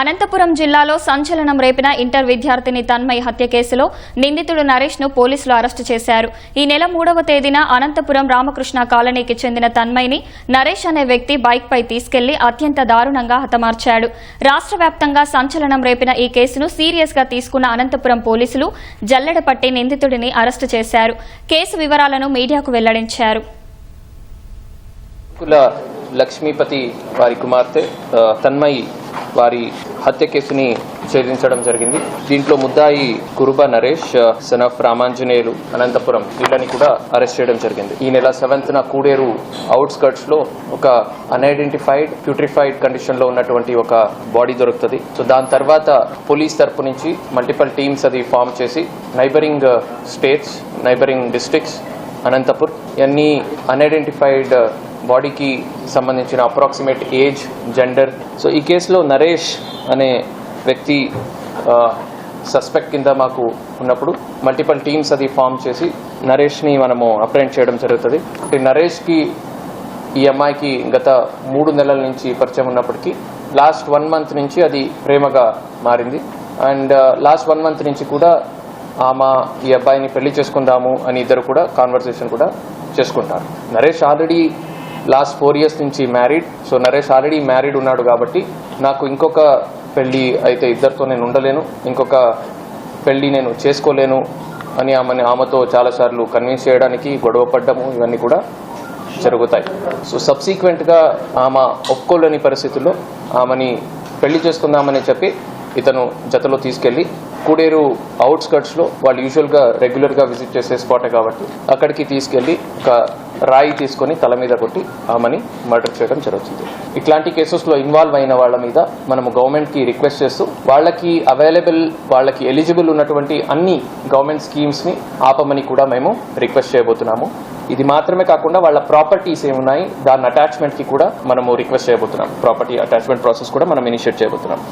అనంతపురం జిల్లాలో సంచలనం రేపిన ఇంటర్ విద్యార్థిని తన్మయ్ హత్య కేసులో నిందితుడు నరేష్ను పోలీసులు అరెస్టు చేశారు. ఈ నెల మూడవ తేదీన అనంతపురం రామకృష్ణ కాలనీకి చెందిన తన్మయ్ని నరేష్ అనే వ్యక్తి బైక్ పై తీసుకెళ్ళి అత్యంత దారుణంగా హతమార్చాడు. రాష్ట్ర వ్యాప్తంగా సంచలనం రేపిన ఈ కేసును సీరియస్గా తీసుకున్న అనంతపురం పోలీసులు జల్లెడపట్టి నిందితుడిని అరెస్టు చేశారు. కేసు వివరాలను మీడియాకు వెల్లడించారు. లక్ష్మీపతి వారి కుమార్తె తన్మయి వారి హత్య కేసుని ఛేదించడం జరిగింది. దీంట్లో ముద్దాయి కురుబ నరేష్ సన్ ఆఫ్ రామాంజనేయులు అనంతపురం వీళ్ళని కూడా అరెస్ట్ చేయడం జరిగింది. ఈ నెల సెవెంత్ న కూడేరు అవుట్స్కర్ట్స్లో ఒక అన్ఐడెంటిఫైడ్ ప్యూట్రిఫైడ్ కండిషన్లో ఉన్నటువంటి ఒక బాడీ దొరుకుతుంది. సో దాని తర్వాత పోలీస్ తరపు నుంచి మల్టిపల్ టీమ్స్ అది ఫామ్ చేసి neighbouring states neighbouring districts Anantapur. ఇవన్నీ అన్ఐడెంటిఫైడ్ బాడీకి uh, సంబంధించిన అప్రాక్సిమేట్ ఏజ్ జెండర్ సో ఈ కేసులో నరేష్ అనే వ్యక్తి uh, సస్పెక్ట్ కింద మాకు ఉన్నప్పుడు మల్టిపల్ టీమ్స్ అది ఫామ్ చేసి నరేష్ని మనము అప్రెంట్ చేయడం జరుగుతుంది. అంటే నరేష్కి ఈ అమ్మాయికి గత మూడు నెలల నుంచి పరిచయం ఉన్నప్పటికీ లాస్ట్ వన్ మంత్ నుంచి అది ప్రేమగా మారింది. అండ్ లాస్ట్ వన్ మంత్ నుంచి కూడా ఆమె ఈ అబ్బాయిని పెళ్ళి చేసుకుందాము అని ఇద్దరు కూడా కాన్వర్సేషన్ కూడా చేసుకుంటారు. Naresh already last four years నుంచి married so Naresh already married ఉన్నాడు కాబట్టి నాకు ఇంకొక పెళ్ళి అయితే ఇద్దరితో నేను ఉండలేను ఇంకొక పెళ్ళి నేను చేసుకోలేను అని ఆమెని ఆమెతో చాలాసార్లు కన్విన్స్ చేయడానికి గొడవ పడ్డము ఇవన్నీ కూడా జరుగుతాయి. సో సబ్సీక్వెంట్గా ఆమె ఒప్పుకోలేని పరిస్థితుల్లో ఆమెని పెళ్ళి చేసుకుందామని చెప్పి ఇతను జతలో తీసుకెళ్ళి కుడేరు అవుట్స్కట్స్లో వాళ్ళు యూజువల్గా రెగ్యులర్గా విజిట్ చేసే స్పాటే కాబట్టి అక్కడికి తీసుకెళ్ళి ఒక రాయి తీసుకొని తల మీద కొట్టి ఆమెని మర్డర్ చేయడం జరుగుతుంది. ఇట్లాంటి కేసెస్లో ఇన్వాల్వ్ అయిన వాళ్ళ మీద మనము గవర్నమెంట్కి రిక్వెస్ట్ చేస్తూ వాళ్ళకి అవైలబుల్ వాళ్ళకి ఎలిజిబుల్ ఉన్నటువంటి అన్ని గవర్నమెంట్ స్కీమ్స్ని ఆపమని కూడా మేము రిక్వెస్ట్ చేయబోతున్నాము. ఇది మాత్రమే కాకుండా వాళ్ళ ప్రాపర్టీస్ ఏమున్నాయి దాని అటాచ్మెంట్కి కూడా మనము రిక్వెస్ట్ చేయబోతున్నాం. ప్రాపర్టీ అటాచ్మెంట్ ప్రాసెస్ కూడా మనం ఇనిషియేట్ చేయబోతున్నాం.